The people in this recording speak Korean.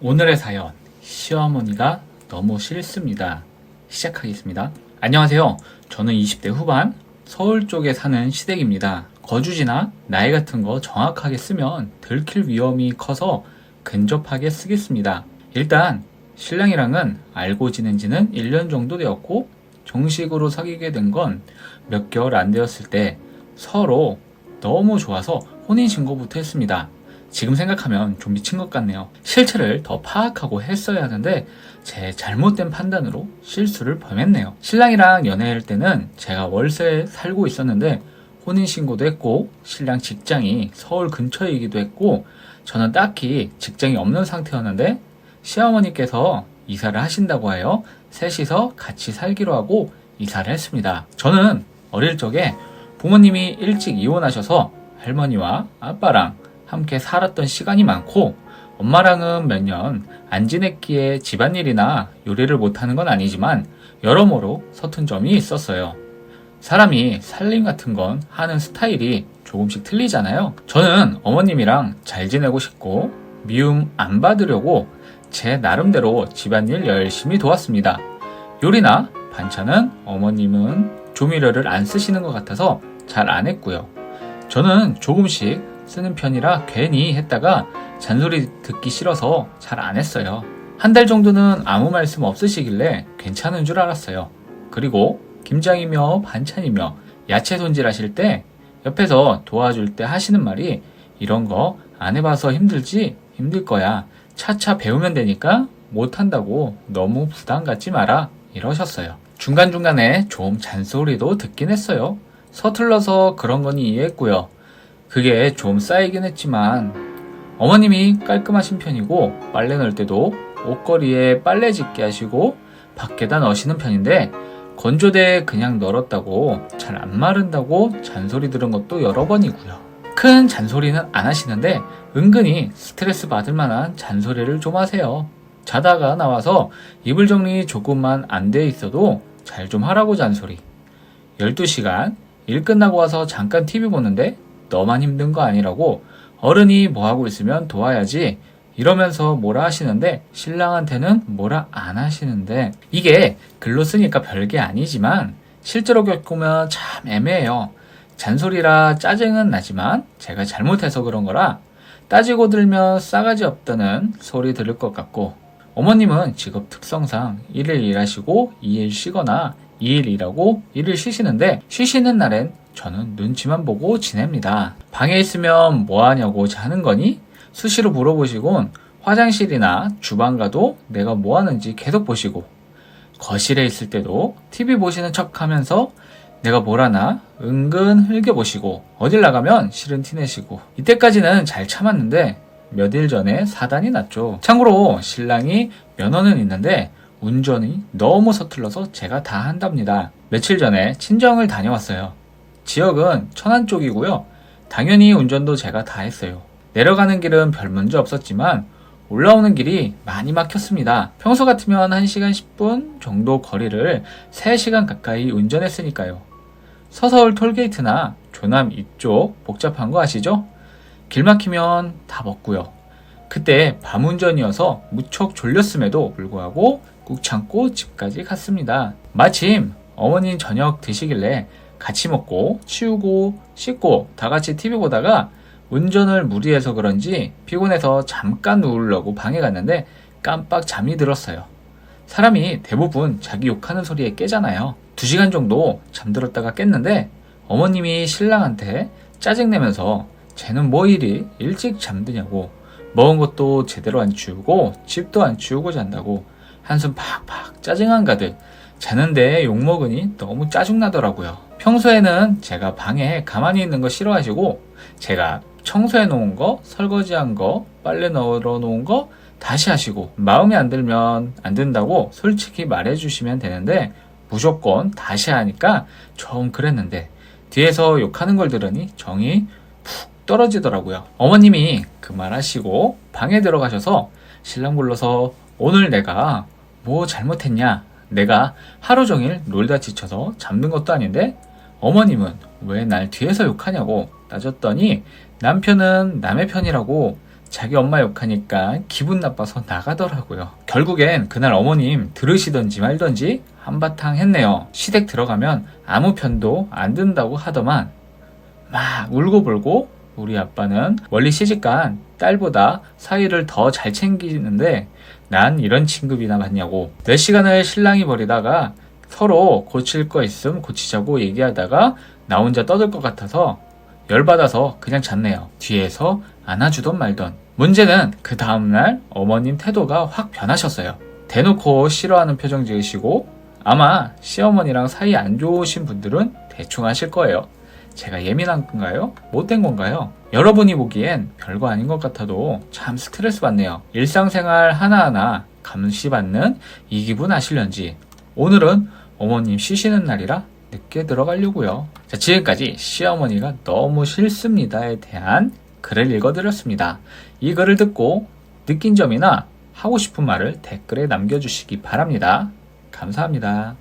오늘의 사연 시어머니가 너무 싫습니다. 시작하겠습니다. 안녕하세요. 저는 20대 후반 서울 쪽에 사는 시댁입니다. 거주지나 나이 같은 거 정확하게 쓰면 들킬 위험이 커서 근접하게 쓰겠습니다. 일단 신랑이랑은 알고 지낸 지는 1년 정도 되었고 정식으로 사귀게 된 건 몇 개월 안 되었을 때 서로 너무 좋아서 혼인신고부터 했습니다. 지금 생각하면 좀 미친 것 같네요. 실체를 더 파악하고 했어야 하는데 제 잘못된 판단으로 실수를 범했네요. 신랑이랑 연애할 때는 제가 월세에 살고 있었는데 혼인신고도 했고 신랑 직장이 서울 근처이기도 했고 저는 딱히 직장이 없는 상태였는데 시어머니께서 이사를 하신다고 하여 셋이서 같이 살기로 하고 이사를 했습니다. 저는 어릴 적에 부모님이 일찍 이혼하셔서 할머니와 아빠랑 함께 살았던 시간이 많고 엄마랑은 몇 년 안 지냈기에 집안일이나 요리를 못하는 건 아니지만 여러모로 서툰 점이 있었어요. 사람이 살림 같은 건 하는 스타일이 조금씩 틀리잖아요. 저는 어머님이랑 잘 지내고 싶고 미움 안 받으려고 제 나름대로 집안일 열심히 도왔습니다. 요리나 반찬은 어머님은 조미료를 안 쓰시는 것 같아서 잘 안 했고요. 저는 조금씩 쓰는 편이라 괜히 했다가 잔소리 듣기 싫어서 잘 안 했어요. 한 달 정도는 아무 말씀 없으시길래 괜찮은 줄 알았어요. 그리고 김장이며 반찬이며 야채 손질하실 때 옆에서 도와줄 때 하시는 말이 이런 거 안 해봐서 힘들지 힘들 거야. 차차 배우면 되니까 못한다고 너무 부담 갖지 마라 이러셨어요. 중간중간에 좀 잔소리도 듣긴 했어요. 서툴러서 그런 거니 이해했고요. 그게 좀 쌓이긴 했지만 어머님이 깔끔하신 편이고 빨래 넣을 때도 옷걸이에 빨래 짓게 하시고 밖에다 넣으시는 편인데 건조대에 그냥 널었다고 잘 안 마른다고 잔소리 들은 것도 여러 번이고요. 큰 잔소리는 안 하시는데 은근히 스트레스 받을 만한 잔소리를 좀 하세요. 자다가 나와서 이불 정리 조금만 안 돼 있어도 잘 좀 하라고 잔소리. 12시간 일 끝나고 와서 잠깐 TV 보는데 너만 힘든 거 아니라고 어른이 뭐 하고 있으면 도와야지 이러면서 뭐라 하시는데 신랑한테는 뭐라 안 하시는데 이게 글로 쓰니까 별게 아니지만 실제로 겪으면 참 애매해요. 잔소리라 짜증은 나지만 제가 잘못해서 그런 거라 따지고 들면 싸가지 없다는 소리 들을 것 같고 어머님은 직업 특성상 1일 일하시고 2일 쉬거나 2일 일하고 1일 쉬시는데 쉬시는 날엔 저는 눈치만 보고 지냅니다. 방에 있으면 뭐 하냐고 자는 거니? 수시로 물어보시곤 화장실이나 주방 가도 내가 뭐 하는지 계속 보시고 거실에 있을 때도 TV 보시는 척 하면서 내가 뭘 하나 은근 흘겨보시고 어딜 나가면 싫은 티 내시고 이때까지는 잘 참았는데 몇 일 전에 사단이 났죠. 참고로 신랑이 면허는 있는데 운전이 너무 서툴러서 제가 다 한답니다. 며칠 전에 친정을 다녀왔어요. 지역은 천안 쪽이고요. 당연히 운전도 제가 다 했어요. 내려가는 길은 별 문제 없었지만 올라오는 길이 많이 막혔습니다. 평소 같으면 1시간 10분 정도 거리를 3시간 가까이 운전했으니까요. 서서울 톨게이트나 조남 이쪽 복잡한 거 아시죠? 길 막히면 다 먹고요. 그때 밤 운전이어서 무척 졸렸음에도 불구하고 꾹 참고 집까지 갔습니다. 마침 어머님 저녁 드시길래 같이 먹고 치우고 씻고 다 같이 TV 보다가 운전을 무리해서 그런지 피곤해서 잠깐 누우려고 방에 갔는데 깜빡 잠이 들었어요. 사람이 대부분 자기 욕하는 소리에 깨잖아요. 두 시간 정도 잠들었다가 깼는데 어머님이 신랑한테 짜증내면서 쟤는 뭐 이리 일찍 잠드냐고 먹은 것도 제대로 안 치우고 집도 안 치우고 잔다고 한숨 팍팍 짜증한 가득 자는데 욕먹으니 너무 짜증나더라고요. 평소에는 제가 방에 가만히 있는 거 싫어하시고 제가 청소해 놓은 거, 설거지한 거, 빨래 널어 놓은 거 다시 하시고 마음에 안 들면 안 된다고 솔직히 말해 주시면 되는데 무조건 다시 하니까 좀 그랬는데 뒤에서 욕하는 걸 들으니 정이 푹 떨어지더라고요. 어머님이 그말 하시고 방에 들어가셔서 신랑 불러서 오늘 내가 뭐 잘못했냐? 내가 하루 종일 놀다 지쳐서 잠든 것도 아닌데 어머님은 왜 날 뒤에서 욕하냐고 따졌더니 남편은 남의 편이라고 자기 엄마 욕하니까 기분 나빠서 나가더라고요. 결국엔 그날 어머님 들으시던지 말던지 한바탕 했네요. 시댁 들어가면 아무 편도 안 든다고 하더만 막 울고불고 우리 아빠는 원리 시집간 딸보다 사위를 더 잘 챙기는데 난 이런 친급이나 받냐고 몇 시간을 신랑이 버리다가 서로 고칠 거 있음 고치자고 얘기하다가 나 혼자 떠들 것 같아서 열받아서 그냥 잤네요. 뒤에서 안아주던 말던. 문제는 그 다음날 어머님 태도가 확 변하셨어요. 대놓고 싫어하는 표정 지으시고 아마 시어머니랑 사이 안 좋으신 분들은 대충 아실 거예요. 제가 예민한 건가요? 못된 건가요? 여러분이 보기엔 별거 아닌 것 같아도 참 스트레스 받네요. 일상생활 하나하나 감시받는 이 기분 아실련지 오늘은 어머님 쉬시는 날이라 늦게 들어가려고요. 자, 지금까지 시어머니가 너무 싫습니다에 대한 글을 읽어드렸습니다. 이 글을 듣고 느낀 점이나 하고 싶은 말을 댓글에 남겨주시기 바랍니다. 감사합니다.